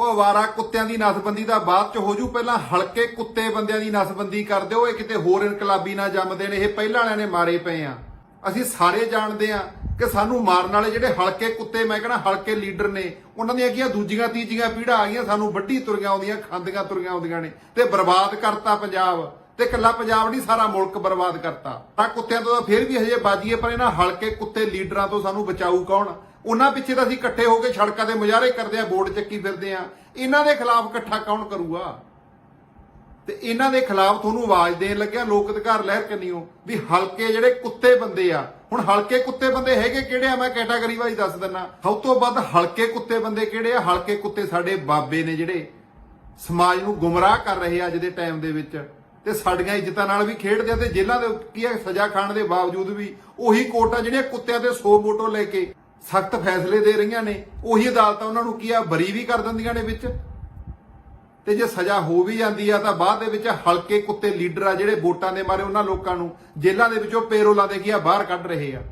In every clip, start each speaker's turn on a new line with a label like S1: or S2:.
S1: ਉਹ ਅਵਾਰਾ ਕੁੱਤਿਆਂ ਦੀ ਨਸਬੰਦੀ ਦਾ ਬਾਅਦ ਚ ਹੋ ਜੂ ਪਹਿਲਾਂ ਹਲਕੇ ਕੁੱਤੇ ਬੰਦਿਆਂ ਦੀ ਨਸਬੰਦੀ ਕਰ ਦਿਓ। ਇਹ ਕਿਤੇ ਹੋਰ ਇਨਕਲਾਬੀ ਨਾ ਜੰਮਦੇ ਨੇ। ਇਹ ਪਹਿਲਾਂ ਵਾਲਿਆਂ ਨੇ ਮਾਰੇ ਪਏ ਆ। ਅਸੀਂ ਸਾਰੇ ਜਾਣਦੇ ਆ ਕਿ ਸਾਨੂੰ ਮਾਰਨ ਵਾਲੇ ਜਿਹੜੇ ਹਲਕੇ ਕੁੱਤੇ, ਮੈਂ ਕਹਿੰਦਾ ਹਲਕੇ ਲੀਡਰ ਨੇ, ਉਹਨਾਂ ਦੀਆਂ ਕੀਆਂ ਦੂਜੀਆਂ, ਤੀਜੀਆਂ ਪੀੜ੍ਹਾਂ ਆ ਗਈਆਂ। ਸਾਨੂੰ ਵੱਡੀ ਤੁਰੀਆਂ ਆਉਂਦੀਆਂ, ਖਾਂਦੀਆਂ ਤੁਰੀਆਂ ਆਉਂਦੀਆਂ ਨੇ। ਤੇ ਬਰਬਾਦ ਕਰਤਾ ਪੰਜਾਬ। ਤੇ ਇਕੱਲਾ ਪੰਜਾਬ ਨਹੀਂ, ਸਾਰਾ ਮੁਲਕ ਬਰਬਾਦ ਕਰਤਾ। ਤਾਂ ਕੁੱਤਿਆਂ ਤੋਂ ਤਾਂ ਫੇਰ ਵੀ ਹਜੇ ਬਾਜੀਏ ਪਰ ਇਹਨਾਂ ਹਲਕੇ ਕੁੱਤੇ ਲੀਡਰਾਂ ਤੋਂ ਸਾਨੂੰ ਬਚਾਊ ਕੌਣ? ਉਹਨਾਂ ਪਿੱਛੇ ਤਾਂ ਅਸੀਂ ਇਕੱਠੇ ਹੋ ਕੇ ਸੜਕਾਂ ਦੇ ਮੁਜ਼ਾਹਰੇ ਕਰਦੇ ਆ ਬੋਰਡ ਚੱਕੀ ਫਿਰਦੇ ਆ ਇਹਨਾਂ ਦੇ ਖਿਲਾਫ ਇਕੱਠਾ ਕੌਣ ਕਰੂਗਾ? ਤੇ ਇਹਨਾਂ ਦੇ ਖਿਲਾਫ ਤੁਹਾਨੂੰ ਆਵਾਜ਼ ਦੇਣ ਲੱਗਿਆ ਲੋਕ ਅਧਿਕਾਰ ਲਹਿਰ ਕੰਨੀਓ ਵੀ ਹਲਕੇ ਜਿਹੜੇ ਕੁੱਤੇ ਬੰਦੇ ਆ। ਹੁਣ ਹਲਕੇ ਕੁੱਤੇ ਬੰਦੇ ਹੈਗੇ ਕਿਹੜੇ ਆ? ਮੈਂ ਕੈਟਾਗਰੀ ਵਾਈਜ਼ ਦੱਸ ਦਿੰਨਾ ਸਭ ਤੋਂ ਵੱਧ ਹਲਕੇ ਕੁੱਤੇ ਬੰਦੇ ਕਿਹੜੇ ਆ? ਹਲਕੇ ਕੁੱਤੇ ਸਾਡੇ ਬਾਬੇ ਨੇ ਜਿਹੜੇ ਸਮਾਜ ਨੂੰ ਗੁੰਮਰਾਹ ਕਰ ਰਹੇ ਆ ਅੱਜ ਦੇ ਟਾਈਮ ਦੇ ਵਿੱਚ। ਤੇ ਸਾਡੀਆਂ ਇੱਜ਼ਤਾਂ ਨਾਲ ਵੀ ਖੇਡਦੇ ਆ ਤੇ ਜੇਲ੍ਹਾਂ ਦੇ ਕੀ ਆ? ਸਜ਼ਾ ਖਾਣ ਦੇ ਬਾਵਜੂਦ ਵੀ ਉਹੀ ਕੋਰਟਾਂ ਜਿਹੜੀਆਂ ਕੁੱਤਿਆਂ ਤੇ 100 ਵੋਟੋ ਲੈ ਕੇ ਸਖਤ ਫੈਸਲੇ ਦੇ ਰਹੀਆਂ ਨੇ, ਉਹੀ ਅਦਾਲਤਾਂ ਉਹਨਾਂ ਨੂੰ ਕੀ ਆ, ਬਰੀ ਵੀ ਕਰ ਦਿੰਦੀਆਂ ਨੇ ਵਿੱਚ। ਤੇ ਜੇ ਸਜ਼ਾ ਹੋ ਵੀ ਜਾਂਦੀ ਆ, ਤਾਂ ਬਾਅਦ ਦੇ ਵਿੱਚ ਹਲਕੇ ਕੁੱਤੇ ਲੀਡਰ ਆ ਜਿਹੜੇ ਵੋਟਾਂ ਦੇ ਮਾਰੇ ਉਹਨਾਂ ਲੋਕਾਂ ਨੂੰ, ਜੇਲ੍ਹਾਂ ਦੇ ਵਿੱਚੋਂ ਪੇਰੋਲਾਂ ਦੇ ਕੀ ਆ, ਬਾਹਰ ਕੱਢ ਰਹੇ ਆ।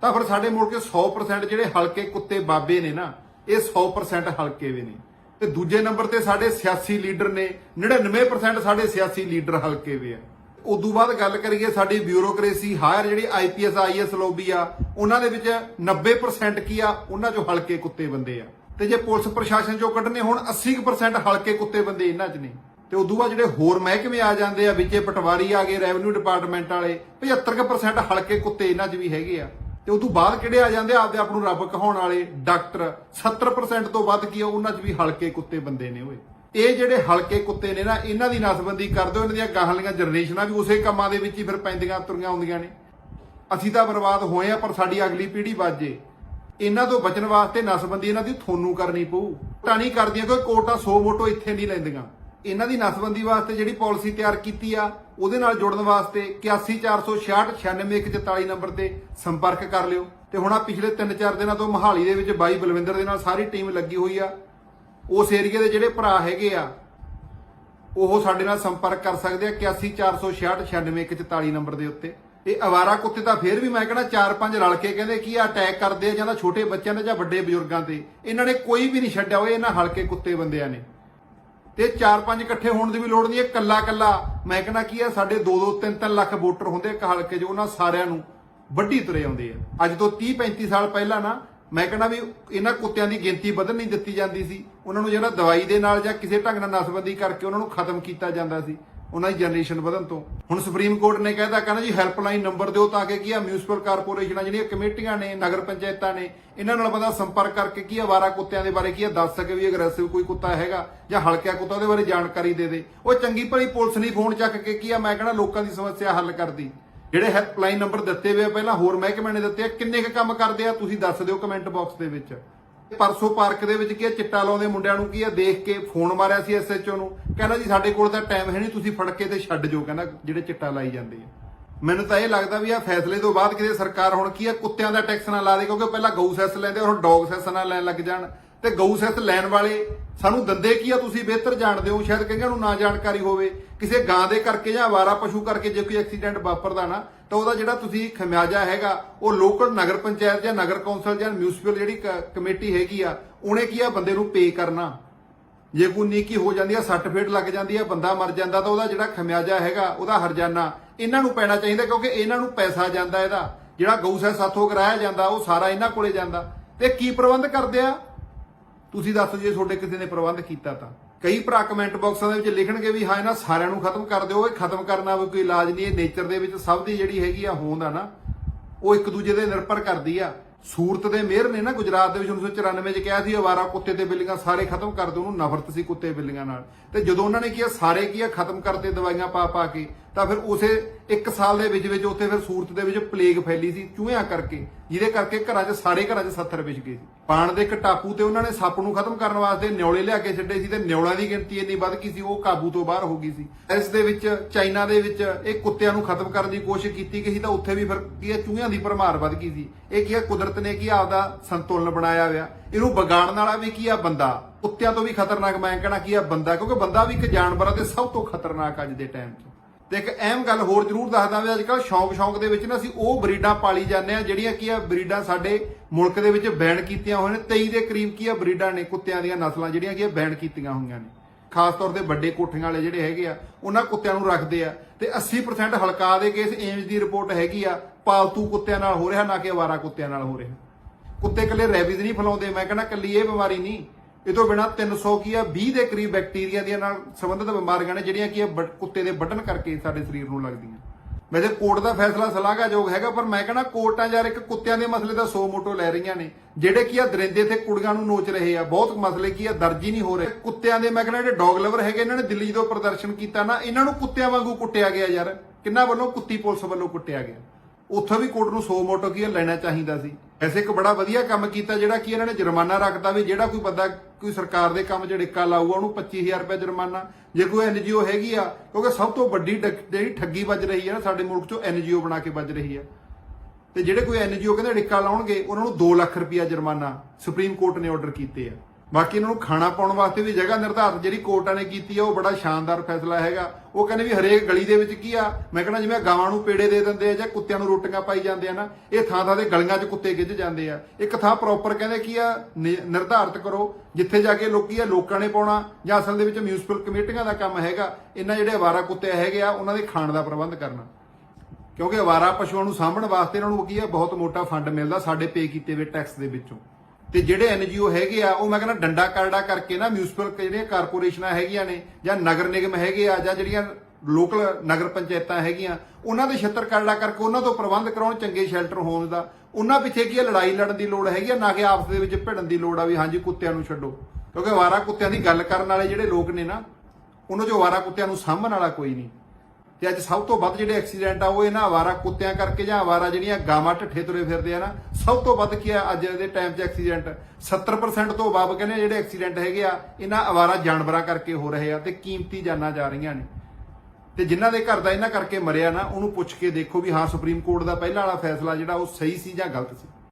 S1: ਤਾਂ ਫਿਰ ਸਾਡੇ ਮੁੜ ਕੇ 100% ਜਿਹੜੇ ਹਲਕੇ ਕੁੱਤੇ ਬਾਬੇ ਨੇ ਨਾ, ਇਹ 100% ਹਲਕੇ ਵੀ ਨੇ। ਤੇ ਦੂਜੇ ਨੰਬਰ ਤੇ ਸਾਡੇ ਸਿਆਸੀ ਲੀਡਰ ਨੇ 99% ਸਾਡੇ ਸਿਆਸੀ ਲੀਡਰ ਹਲਕੇ ਵੀ ਆ। ਉਦੋਂ ਬਾਅਦ ਗੱਲ ਕਰੀਏ ਸਾਡੀ ਬਿਊਰੋਕ੍ਰੇਸੀ, ਹਾਇਰ ਜਿਹੜੀ ਆਈਪੀਐਸ ਆਈਐਸ ਲੋਬੀ ਆ, ਉਹਨਾਂ ਦੇ ਵਿੱਚ 90% ਕੀ ਆ? ਉਹਨਾਂ ਚੋਂ ਹਲਕੇ ਕੁੱਤੇ ਬੰਦੇ ਆ। ਤੇ ਜੇ ਪੁਲਿਸ ਪ੍ਰਸ਼ਾਸਨ ਚੋਂ ਕੱਢਨੇ ਹੁਣ 80% ਹਲਕੇ ਕੁੱਤੇ ਬੰਦੇ ਇਹਨਾਂ 'ਚ ਨੇ। ਤੇ ਉਦੋਂ ਬਾਅਦ ਜਿਹੜੇ ਹੋਰ ਮਹਿਕਮੇ ਆ ਜਾਂਦੇ ਆ, ਵਿੱਚੇ ਪਟਵਾਰੀ ਆ ਗਏ, ਰੈਵਨਿਊ ਡਿਪਾਰਟਮੈਂਟ ਵਾਲੇ 75% ਹਲਕੇ ਕੁੱਤੇ ਇਹਨਾਂ 'ਚ ਵੀ ਹੈਗੇ ਆ। ਤੇ ਉਦੋਂ ਬਾਅਦ ਕਿਹੜੇ ਆ ਜਾਂਦੇ ਆ? ਆਪਦੇ ਆਪ ਨੂੰ ਰੱਬ ਕਹਾਉਣ ਵਾਲੇ ਡਾਕਟਰ। 70% ਤੋਂ ਵੱਧ ਕੀ ਆ? ਉਹਨਾਂ 'ਚ ਵੀ ਹਲਕੇ ਕੁੱਤੇ ਬੰਦੇ ਨੇ ਓਏ। ਇਹ ਜਿਹੜੇ ਹਲਕੇ ਕੁੱਤੇ ਨੇ ਨਾ, ਇਹਨਾਂ ਦੀ ਨਸਬੰਦੀ ਕਰ ਦਿਓ, ਇਹਨਾਂ ਦੀਆਂ ਗਾਹਲੀਆਂ ਜਨਰੇਸ਼ਨਾਂ ਵੀ ਉਸੇ ਕੰਮਾਂ ਦੇ ਵਿੱਚ ਹੀ ਫਿਰ ਪੈਂਦੀਆਂ ਤੁਰੀਆਂ ਆਉਂਦੀਆਂ ਨੇ। ਅਸੀਂ ਤਾਂ ਬਰਬਾਦ ਹੋਏ ਆ, ਪਰ ਸਾਡੀ ਅਗਲੀ ਪੀੜ੍ਹੀ ਬਾਜੇ ਇਹਨਾਂ ਤੋਂ ਬਚਣ ਵਾਸਤੇ ਨਸਬੰਦੀ ਇਹਨਾਂ ਦੀ ਤੁਹਾਨੂੰ ਕਰਨੀ ਪਊ। ਤਾਂ ਕਰਦੀਆਂ ਕੋਈ ਕੋਟਾ 100 ਵੋਟੋ ਇੱਥੇ ਨਹੀਂ ਲੈਂਦੀਆਂ। ਇਹਨਾਂ ਦੀ ਨਸਬੰਦੀ ਵਾਸਤੇ ਜਿਹੜੀ ਪਾਲਿਸੀ ਤਿਆਰ ਕੀਤੀ ਆ, ਉਹਦੇ ਨਾਲ ਜੁੜਨ ਵਾਸਤੇ 8146696144 ਨੰਬਰ ਤੇ ਸੰਪਰਕ ਕਰ ਲਿਓ। ਤੇ ਹੁਣ ਆ ਪਿਛਲੇ 3-4 ਦਿਨਾਂ ਤੋਂ ਮਹਾਲੀ ਦੇ ਵਿੱਚ ਬਾਈ ਬਲਵਿੰਦਰ ਦੇ ਨਾਲ ਸਾਰੀ ਟੀਮ ਲੱਗੀ ਹੋਈ ਆ। ਉਸ ਏਰੀਆ ਦੇ ਜਿਹੜੇ ਭਰਾ ਹੈਗੇ ਆ, ਉਹ ਸਾਡੇ ਨਾਲ ਸੰਪਰਕ ਕਰ ਸਕਦੇ ਆ 8146696144 ਨੰਬਰ ਦੇ ਉੱਤੇ। ਇਹ ਅਵਾਰਾ ਕੁੱਤੇ ਤਾਂ ਫੇਰ ਵੀ ਮੈਂ ਕਹਿੰਦਾ ਚਾਰ ਪੰਜ ਰਲ ਕੇ ਕਹਿੰਦੇ ਕੀ ਆ ਅਟੈਕ ਕਰਦੇ ਆ ਜਾਂ ਤਾਂ ਛੋਟੇ ਬੱਚਿਆਂ ਤੇ ਜਾਂ ਵੱਡੇ ਬਜ਼ੁਰਗਾਂ ਤੇ ਇਹਨਾਂ ਨੇ ਕੋਈ ਵੀ ਨਹੀਂ ਛੱਡਿਆ ਹੋਏ ਇਹਨਾਂ ਹਲਕੇ ਕੁੱਤੇ ਬੰਦਿਆਂ ਨੇ। ਤੇ ਚਾਰ ਪੰਜ ਇਕੱਠੇ ਹੋਣ ਦੀ ਵੀ ਲੋੜ ਨਹੀਂ ਹੈ ਕੱਲਾ ਕੱਲਾ। ਮੈਂ ਕਹਿੰਦਾ ਕੀ ਆ ਸਾਡੇ 2-2 3-3 ਲੱਖ ਵੋਟਰ ਹੁੰਦੇ ਇੱਕ ਹਲਕੇ 'ਚ, ਉਹਨਾਂ ਸਾਰਿਆਂ ਨੂੰ ਵੱਡੀ ਤੁਰੇ ਆਉਂਦੇ ਆ। ਅੱਜ ਤੋਂ 30-35 ਸਾਲ ਪਹਿਲਾਂ ਨਾ ਮੈਂ ਕਹਿੰਦਾ ਵੀ ਇਹਨਾਂ ਕੁੱਤਿਆਂ ਦੀ ਗਿਣਤੀ ਵਧਣ ਨਹੀਂ ਦਿੱਤੀ ਜਾਂਦੀ ਸੀ। ਉਹਨਾਂ ਨੂੰ ਜਿਹੜਾ ਦਵਾਈ ਦੇ ਨਾਲ ਜਾਂ ਕਿਸੇ ਢੰਗ ਨਾਲ ਨਸਬੰਦੀ ਕਰਕੇ ਉਹਨਾਂ ਨੂੰ ਖਤਮ ਕੀਤਾ ਜਾਂਦਾ ਸੀ, ਉਹਨਾਂ ਦੀ ਜਨਰੇਸ਼ਨ ਵਧਣ ਤੋਂ। ਹੁਣ ਸੁਪਰੀਮ ਕੋਰਟ ਨੇ ਕਹਿਤਾ ਕਹਿੰਦਾ ਜੀ ਹੈਲਪਲਾਈਨ ਨੰਬਰ ਦਿਓ ਤਾਂ ਕਿ ਕੀ ਆ ਮਿਊਨਿਸਪਲ ਕਾਰਪੋਰੇਸ਼ਨਾਂ ਜਿਹੜੀਆਂ ਕਮੇਟੀਆਂ ਨੇ, ਨਗਰ ਪੰਚਾਇਤਾਂ ਨੇ, ਇਹਨਾਂ ਨਾਲ ਬੰਦਾ ਸੰਪਰਕ ਕਰਕੇ ਕੀ ਆਵਾਰਾ ਕੁੱਤਿਆਂ ਦੇ ਬਾਰੇ ਕੀ ਆ, ਦੱਸ ਸਕੇ ਵੀ ਅਗਰੈਸਿਵ ਕੋਈ ਕੁੱਤਾ ਹੈਗਾ ਜਾਂ ਹਲਕਿਆ ਕੁੱਤਾ, ਉਹਦੇ ਬਾਰੇ ਜਾਣਕਾਰੀ ਦੇ ਦੇ। ਉਹ ਚੰਗੀ ਭਲੀ ਪੁਲਿਸ ਨਹੀਂ ਫੋਨ ਚੱਕ ਕੇ ਕੀ ਆ, ਮੈਂ ਕਹਿੰਦਾ ਲੋਕਾਂ ਦੀ ਸਮੱਸਿਆ ਹੱਲ ਕਰਦੀ। ਜਿਹੜੇ ਹੈਲਪਲਾਈਨ ਨੰਬਰ ਦਿੱਤੇ ਹੋਏ ਆ ਪਹਿਲਾਂ, ਹੋਰ ਮਹਿਕਮੇ ਨੇ ਦਿੱਤੇ ਆ, ਕਿੰਨੇ ਕੁ ਕੰਮ ਕਰਦੇ ਆ, ਤੁਸੀਂ ਦੱਸ ਦਿਓ ਕਮੈਂਟ ਬਾਕਸ ਦੇ ਵਿੱਚ। ਪਰਸੋਂ ਪਾਰਕ ਦੇ ਵਿੱਚ ਕੀ ਆ, ਚਿੱਟਾ ਲਾਉਂਦੇ ਮੁੰਡਿਆਂ ਨੂੰ ਕੀ ਆ, ਦੇਖ ਕੇ ਫੋਨ ਮਾਰਿਆ ਸੀ ਐਸਐਚਓ ਨੂੰ। ਕਹਿੰਦਾ ਜੀ, ਸਾਡੇ ਕੋਲ ਤਾਂ ਟਾਈਮ ਹੈ ਨਹੀਂ, ਤੁਸੀਂ ਫੜ ਕੇ ਤੇ ਛੱਡ ਜੋ ਕਹਿੰਦਾ ਜਿਹੜੇ ਚਿੱਟਾ ਲਾਈ ਜਾਂਦੇ ਆ। ਮੈਨੂੰ ਤਾਂ ਇਹ ਲੱਗਦਾ ਵੀ ਆ ਫੈਸਲੇ ਤੋਂ ਬਾਅਦ ਕਿਤੇ ਸਰਕਾਰ ਹੁਣ ਕੀ ਆ, ਕੁੱਤਿਆਂ ਦਾ ਟੈਕਸ ਨਾ ਲਾ ਦੇ, ਕਿਉਂਕਿ ਪਹਿਲਾਂ ਗਊ ਸੈਸ ਲੈਂਦੇ, ਹੁਣ ਡੌਗ ਸੈਸ ਨਾ ਲੈਣ ਲੱਗ ਜਾਣ। ਤੇ ਗਊ ਸੈਸ ਲੈਣ ਵਾਲੇ ਸਾਨੂੰ ਦੰਦੇ ਕੀ ਆ, ਤੁਸੀਂ ਬਿਹਤਰ ਜਾਣਦੇ ਹੋ, ਸ਼ਾਇਦ ਕਈਆਂ ਨੂੰ ਨਾ ਜਾਣਕਾਰੀ ਹੋਵੇ। ਕਿਸੇ ਗਾਂ ਦੇ ਕਰਕੇ ਜਾਂ ਆਵਾਰਾ ਪਸ਼ੂ ਕਰਕੇ ਜੇ ਕੋਈ ਐਕਸੀਡੈਂਟ ਵਾਪਰਦਾ ਨਾ, ਤਾਂ ਉਹਦਾ ਜਿਹੜਾ ਤੁਸੀਂ ਖਮਿਆਜਾ ਹੈਗਾ, ਉਹ ਲੋਕਲ ਨਗਰ ਪੰਚਾਇਤ ਜਾਂ ਨਗਰ ਕੌਂਸਲ ਜਾਂ ਮਿਊਨਿਸਪਲ ਜਿਹੜੀ ਕ- ਕਮੇਟੀ ਹੈਗੀ ਆ, ਉਹਨੇ ਕੀ ਆ ਬੰਦੇ ਨੂੰ ਪੇ ਕਰਨਾ। ਜੇ ਕੋਈ ਨੀਕੀ ਹੋ ਜਾਂਦੀ ਆ, ਸੱਟ ਫੇਟ ਲੱਗ ਜਾਂਦੀ ਆ, ਬੰਦਾ ਮਰ ਜਾਂਦਾ, ਤਾਂ ਉਹਦਾ ਜਿਹੜਾ ਖਮਿਆਜਾ ਹੈਗਾ, ਉਹਦਾ ਹਰਜਾਨਾ ਇਹਨਾਂ ਨੂੰ ਪੈਣਾ ਚਾਹੀਦਾ, ਕਿਉਂਕਿ ਇਹਨਾਂ ਨੂੰ ਪੈਸਾ ਜਾਂਦਾ ਇਹਦਾ। ਜਿਹੜਾ ਗਊ ਸੈਸ ਸਾਥੋਂ ਕਰਾਇਆ ਜਾਂਦਾ, ਉਹ ਸਾਰਾ ਇਹਨਾਂ ਕੋਲੇ ਜਾਂਦਾ। ਤੇ ਕੀ ਪ੍ਰਬੰਧ ਕਰਦੇ ਆ? ਤੁਸੀਂ ਦੱਸੋ ਜੇ ਤੁਹਾਡੇ ਕਿਸੇ ਨੇ ਪ੍ਰਬੰਧ ਕੀਤਾ ਤਾਂ। ਕਈ ਭਰਾ ਕਮੈਂਟ ਬਾਕਸਾਂ ਦੇ ਵਿੱਚ ਲਿਖਣਗੇ ਵੀ ਹਾਂ, ਇਹਨਾਂ ਸਾਰਿਆਂ ਨੂੰ ਖਤਮ ਕਰ ਦਿਓ। ਇਹ ਖਤਮ ਕਰਨਾ ਵੀ ਕੋਈ ਇਲਾਜ ਨਹੀਂ ਇਹ ਨੇਚਰ ਦੇ ਵਿੱਚ ਸਭ ਦੀ ਜਿਹੜੀ ਹੈਗੀ ਆ ਹੋਂਦ ਆ ਨਾ, ਉਹ ਇੱਕ ਦੂਜੇ ਤੇ ਨਿਰਭਰ ਕਰਦੀ ਆ। ਸੂਰਤ ਦੇ ਮਿਹਰ ਨੇ ਨਾ ਗੁਜਰਾਤ ਦੇ ਵਿੱਚ 1994 ਚ ਕਿਹਾ ਸੀ, ਅਵਾਰਾ ਕੁੱਤੇ ਤੇ ਬਿੱਲੀਆਂ ਸਾਰੇ ਖਤਮ ਕਰ ਦਿਓ, ਉਹਨੂੰ ਨਫ਼ਰਤ ਸੀ ਕੁੱਤੇ ਬਿੱਲੀਆਂ ਨਾਲ। ਤੇ ਜਦੋਂ ਉਹਨਾਂ ਨੇ ਕਿਹਾ, ਸਾਰੇ ਕੀ ਆ, ਖਤਮ ਕਰਤੇ, ਦਵਾਈਆਂ ਪਾ ਪਾ ਕੇ ਤਾਂ ਫਿਰ ਉਸੇ ਇੱਕ ਸਾਲ ਦੇ ਵਿੱਚ ਵਿੱਚ ਉੱਥੇ ਫਿਰ ਸੂਰਤ ਦੇ ਵਿੱਚ ਪਲੇਗ ਫੈਲੀ ਸੀ ਚੂਹਿਆਂ ਕਰਕੇ, ਜਿਹਦੇ ਕਰਕੇ ਘਰਾਂ 'ਚ ਸਾਰੇ ਘਰਾਂ 'ਚ 70 ਵਿਛ ਗਏ ਸੀ। ਪਾਣ ਦੇ ਇੱਕ ਟਾਪੂ ਤੇ ਉਹਨਾਂ ਨੇ ਸੱਪ ਨੂੰ ਖਤਮ ਕਰਨ ਵਾਸਤੇ ਨਿਉਲੇ ਲਿਆ ਕੇ ਛੱਡੇ ਸੀ ਤੇ ਨਿਉਲਾਂ ਦੀ ਗਿਣਤੀ ਇੰਨੀ ਵੱਧ ਗਈ ਸੀ, ਉਹ ਕਾਬੂ ਤੋਂ ਬਾਹਰ ਹੋ ਗਈ ਸੀ। ਇਸ ਦੇ ਵਿੱਚ ਚਾਈਨਾ ਦੇ ਵਿੱਚ ਇਹ ਕੁੱਤਿਆਂ ਨੂੰ ਖਤਮ ਕਰਨ ਦੀ ਕੋਸ਼ਿਸ਼ ਕੀਤੀ ਗਈ ਸੀ, ਤਾਂ ਉੱਥੇ ਵੀ ਫਿਰ ਕੀ ਹੈ, ਚੂਹਿਆਂ ਦੀ ਭਰਮਾਰ ਵੱਧ ਗਈ ਸੀ। ਇਹ ਕੀ ਹੈ, ਕੁਦਰਤ ਨੇ ਕੀ ਆਪਦਾ ਸੰਤੁਲਨ ਬਣਾਇਆ ਹੋਇਆ। ਇਹਨੂੰ ਵਿਗਾੜਨ ਵਾਲਾ ਵੀ ਕੀ ਆ ਬੰਦਾ? ਕੁੱਤਿਆਂ ਤੋਂ ਵੀ ਖਤਰਨਾਕ ਮੈਂ ਕਹਿਣਾ ਕੀ ਆ ਬੰਦਾ, ਕਿਉਂਕਿ ਬੰਦਾ ਵੀ ਇੱਕ ਜਾਨਵਰ ਆ ਤੇ ਸਭ ਤੋਂ ਖਤਰਨਾਕ ਅੱਜ ਦੇ ਟਾਈਮ 'ਚ। ਤੇ ਇੱਕ ਅਹਿਮ ਗੱਲ ਹੋਰ ਜ਼ਰੂਰ ਦੱਸਦਾ ਵੀ ਅੱਜ ਕੱਲ ਸ਼ੌਂਕ ਸ਼ੌਂਕ ਦੇ ਵਿੱਚ ਨਾ ਅਸੀਂ ਉਹ ਬਰੀਡਾਂ ਪਾਲੀ ਜਾਂਦੇ ਆ ਜਿਹੜੀਆਂ ਕੀ ਆ ਬਰੀਡਾਂ ਸਾਡੇ ਮੁਲਕ ਦੇ ਵਿੱਚ ਬੈਨ ਕੀਤੀਆਂ ਹੋਈਆਂ ਨੇ 23 ਦੇ ਕਰੀਬ ਕੀ ਆ ਬਰੀਡਾਂ ਨੇ, ਕੁੱਤਿਆਂ ਦੀਆਂ ਨਸਲਾਂ ਜਿਹੜੀਆਂ ਕੀ ਆ ਬੈਨ ਕੀਤੀਆਂ ਹੋਈਆਂ ਨੇ। ਖਾਸ ਤੌਰ ਤੇ ਵੱਡੇ ਕੋਠੀਆਂ ਵਾਲੇ ਜਿਹੜੇ ਹੈਗੇ ਆ, ਉਹਨਾਂ ਕੁੱਤਿਆਂ ਨੂੰ ਰੱਖਦੇ ਆ ਤੇ 80% ਹਲਕਾ ਦੇ ਕੇਸ ਏਮਜ਼ ਦੀ ਰਿਪੋਰਟ ਹੈਗੀ ਆ, ਪਾਲਤੂ ਕੁੱਤਿਆਂ ਨਾਲ ਹੋ ਰਿਹਾ, ਨਾ ਕਿ ਅਵਾਰਾ ਕੁੱਤਿਆਂ ਨਾਲ ਹੋ ਰਿਹਾ। ਕੁੱਤੇ ਇਕੱਲੇ ਰੈਬੀਜ਼ ਨਹੀਂ ਫੈਲਾਉਂਦੇ, ਮੈਂ ਕਹਿੰਦਾ ਕੱਲੀ ਇਹ ਬਿਮਾਰੀ ਨਹੀਂ ਇਹ ਤੋਂ ਬਿਨਾ 300 ਕੀ ਆ? 20 ਦੇ ਕਰੀਬ ਬੈਕਟੀਰੀਆ ਦੀਆਂ ਨਾਲ ਸੰਬੰਧਿਤ ਬਿਮਾਰੀਆਂ ਨੇ, ਜਿਹੜੀਆਂ ਕੀ ਕੁੱਤੇ ਦੇ ਵੱਢਣ ਕਰਕੇ ਸਾਡੇ ਸਰੀਰ ਨੂੰ ਲੱਗਦੀਆਂ। ਵੈਸੇ ਕੋਰਟ ਦਾ ਫੈਸਲਾ ਸਲਾਘਾਯੋਗ ਹੈਗਾ, ਪਰ ਮੈਂ ਕਹਿੰਦਾ ਕੋਰਟਾਂ ਯਾਰ ਇੱਕ ਕੁੱਤਿਆਂ ਦੇ ਮਸਲੇ ਦਾ ਸੋ ਮੋਟੋ ਲੈ ਰਹੀਆਂ ਨੇ, ਜਿਹੜੇ ਕੀ ਆ, ਦਰਿੰਦੇ ਤੇ ਕੁੜੀਆਂ ਨੂੰ ਨੋਚ ਰਹੇ ਆ। ਬਹੁਤ ਮਸਲੇ ਕੀ ਆ, ਦਰਜ ਹੀ ਨਹੀਂ ਹੋ ਰਹੇ। ਕੁੱਤਿਆਂ ਦੇ ਮੈਂ ਕਹਿੰਦਾ ਜਿਹੜੇ ਡੌਗ ਲਵਰ ਹੈਗੇ, ਇਹਨਾਂ ਨੇ ਦਿੱਲੀ ਜਦੋਂ ਪ੍ਰਦਰਸ਼ਨ ਕੀਤਾ ਨਾ, ਇਹਨਾਂ ਨੂੰ ਕੁੱਤਿਆਂ ਵਾਂਗੂ ਕੁੱਟਿਆ ਗਿਆ ਯਾਰ। ਕਿੰਨਾ ਵੱਲੋਂ? ਕੁੱਤੀ ਪੁਲਿਸ ਵੱਲੋਂ ਕੁੱਟਿਆ ਗਿਆ। ਉੱਥੋਂ ਵੀ ਕੋਰਟ ਨੂੰ ਸੋ ਮੋਟੋ ਕੀ ਆ, ਲੈਣਾ ਚਾਹੀਦਾ ਸੀ। ਐਸੇ ਇੱਕ ਬੜਾ ਵਧੀਆ ਕੰਮ ਕੀਤਾ, ਜਿਹੜਾ ਕਿ ਇਹਨਾਂ ਨੇ ਜੁਰਮਾਨਾ ਰੱਖਦਾ ਵੀ ਜਿਹੜਾ ਕੋਈ ਬੰਦਾ ਕੋਈ ਸਰਕਾਰ ਦੇ ਕੰਮ 'ਚ ਡਿੱਕਾ ਲਾਊਗਾ, ਉਹਨੂੰ 25000 ਰੁਪਏ ਜੁਰਮਾਨਾ। ਜੇ ਕੋਈ ਐਨਜੀਓ ਹੈਗੀ ਆ, ਕਿਉਂਕਿ ਸਭ ਤੋਂ ਵੱਡੀ ਜਿਹੜੀ ਠੱਗੀ ਵੱਜ ਰਹੀ ਹੈ ਨਾ, ਸਾਡੇ ਮੁਲਕ 'ਚੋਂ ਐਨਜੀਓ ਬਣਾ ਕੇ ਵੱਜ ਰਹੀ ਆ। ਤੇ ਜਿਹੜੇ ਕੋਈ ਐਨਜੀਓ ਕਹਿੰਦੇ ਡਿੱਕਾ ਲਾਉਣਗੇ, ਉਹਨਾਂ ਨੂੰ 2 ਲੱਖ ਰੁਪਇਆ ਜੁਰਮਾਨਾ ਸੁਪਰੀਮ ਕੋਰਟ ਨੇ ਆਰਡਰ ਕੀਤੇ ਆ। ਬਾਕੀ ਇਹਨਾਂ ਨੂੰ ਖਾਣਾ ਪਾਉਣ ਵਾਸਤੇ ਵੀ ਜਗ੍ਹਾ ਨਿਰਧਾਰਤ, ਜਿਹੜੀ ਕੋਰਟਾਂ ਨੇ ਕੀਤੀ ਆ, ਉਹ ਬੜਾ ਸ਼ਾਨਦਾਰ ਫੈਸਲਾ ਹੈਗਾ। ਉਹ ਕਹਿੰਦੇ ਵੀ ਹਰੇਕ ਗਲੀ ਦੇ ਵਿੱਚ ਕੀ ਆ? ਮੈਂ ਕਹਿੰਦਾ ਜਿਵੇਂ ਗਾਵਾਂ ਨੂੰ ਪੇੜੇ ਦੇ ਦਿੰਦੇ ਆ ਜਾਂ ਕੁੱਤਿਆਂ ਨੂੰ ਰੋਟੀਆਂ ਪਾਈ ਜਾਂਦੇ ਆ ਨਾ, ਇਹ ਥਾਂ ਥਾਂ ਦੇ ਗਲੀਆਂ 'ਚ ਕੁੱਤੇ ਗਿੱਜ ਜਾਂਦੇ ਆ। ਇੱਕ ਥਾਂ ਪ੍ਰੋਪਰ ਕਹਿੰਦੇ ਕੀ ਆ? ਨਿਰਧਾਰਤ ਕਰੋ, ਜਿੱਥੇ ਜਾ ਕੇ ਲੋਕੀ ਆ, ਲੋਕਾਂ ਨੇ ਪਾਉਣਾ, ਜਾਂ ਅਸਲ ਦੇ ਵਿੱਚ ਮਿਊਨਿਸਪਲ ਕਮੇਟੀਆਂ ਦਾ ਕੰਮ ਹੈਗਾ, ਇਹਨਾਂ ਜਿਹੜੇ ਅਵਾਰਾ ਕੁੱਤੇ ਹੈਗੇ ਆ, ਉਹਨਾਂ ਦੇ ਖਾਣ ਦਾ ਪ੍ਰਬੰਧ ਕਰਨਾ। ਕਿਉਂਕਿ ਅਵਾਰਾ ਪਸ਼ੂਆਂ ਨੂੰ ਸਾਂਭਣ ਵਾਸਤੇ ਇਹਨਾਂ ਨੂੰ ਕੀ ਆ? ਬਹੁਤ ਮੋਟਾ ਫੰਡ ਮਿਲਦਾ ਸਾਡੇ ਪੇ ਕੀਤੇ ਹੋਏ ਟੈਕਸ ਦੇ ਵਿੱਚੋਂ। ਤੇ ਜਿਹੜੇ ਐਨਜੀਓ ਹੈਗੇ ਆ, ਉਹ ਮੈਂ ਕਹਿੰਦਾ ਡੰਡਾ ਕਰੜਾ ਕਰਕੇ ਨਾ ਮਿਊਨਿਸਪਲ ਜਿਹੜੀਆਂ ਕਾਰਪੋਰੇਸ਼ਨਾਂ ਹੈਗੀਆਂ ਨੇ ਜਾਂ ਨਗਰ ਨਿਗਮ ਹੈਗੇ ਆ ਜਾਂ ਜਿਹੜੀਆਂ ਲੋਕਲ ਨਗਰ ਪੰਚਾਇਤਾਂ ਹੈਗੀਆਂ, ਉਹਨਾਂ ਦੇ ਛੱਤਰ ਕਰੜਾ ਕਰਕੇ ਉਹਨਾਂ ਤੋਂ ਪ੍ਰਬੰਧ ਕਰਾਉਣ ਚੰਗੇ ਸ਼ੈਲਟਰ ਹੋਣ ਦਾ। ਉਹਨਾਂ ਪਿੱਛੇ ਕੀ ਆ, ਲੜਾਈ ਲੜਨ ਦੀ ਲੋੜ ਹੈਗੀ ਆ, ਨਾ ਕਿ ਆਪਸ ਦੇ ਵਿੱਚ ਭਿੜਨ ਦੀ ਲੋੜ ਆ ਵੀ ਹਾਂਜੀ ਕੁੱਤਿਆਂ ਨੂੰ ਛੱਡੋ। ਕਿਉਂਕਿ ਅਵਾਰਾ ਕੁੱਤਿਆਂ ਦੀ ਗੱਲ ਕਰਨ ਵਾਲੇ ਜਿਹੜੇ ਲੋਕ ਨੇ ਨਾ, ਉਹਨਾਂ ਚੋਂ ਅਵਾਰਾ ਕੁੱਤਿਆਂ ਨੂੰ ਸਾਂਭਣ ਵਾਲਾ ਕੋਈ ਨਹੀਂ। ਤੇ ਅੱਜ ਸਭ ਤੋਂ ਵੱਧ ਜਿਹੜੇ ਐਕਸੀਡੈਂਟ ਆ, ਉਹ ਇਹਨਾਂ ਆਵਾਰਾ ਕੁੱਤਿਆਂ ਕਰਕੇ ਜਾਂ ਆਵਾਰਾ ਜਿਹੜੀਆਂ ਗਾਵਾਂ ਢੱਠੇ ਤੁਰੇ ਫਿਰਦੇ ਆ ਨਾ, ਸਭ ਤੋਂ ਵੱਧ ਕੀ ਆ, ਅੱਜ ਦੇ ਟਾਈਮ 'ਚ ਐਕਸੀਡੈਂਟ। 70% ਤੋਂ ਵੱਧ ਕਹਿੰਦੇ ਜਿਹੜੇ ਐਕਸੀਡੈਂਟ ਹੈਗੇ ਆ, ਇਹਨਾਂ ਆਵਾਰਾ ਜਾਨਵਰਾਂ ਕਰਕੇ ਹੋ ਰਹੇ ਆ ਤੇ ਕੀਮਤੀ ਜਾਨਾਂ ਜਾ ਰਹੀਆਂ ਨੇ। ਤੇ ਜਿਨ੍ਹਾਂ ਦੇ ਘਰ ਦਾ ਇਹਨਾਂ ਕਰਕੇ ਮਰਿਆ ਨਾ, ਉਹਨੂੰ ਪੁੱਛ ਕੇ ਦੇਖੋ ਵੀ ਹਾਂ ਸੁਪਰੀਮ ਕੋਰਟ ਦਾ ਪਹਿਲਾਂ ਵਾਲਾ ਫੈਸਲਾ ਜਿਹੜਾ ਉਹ ਸਹੀ ਸੀ ਜਾਂ ਗਲਤ ਸੀ।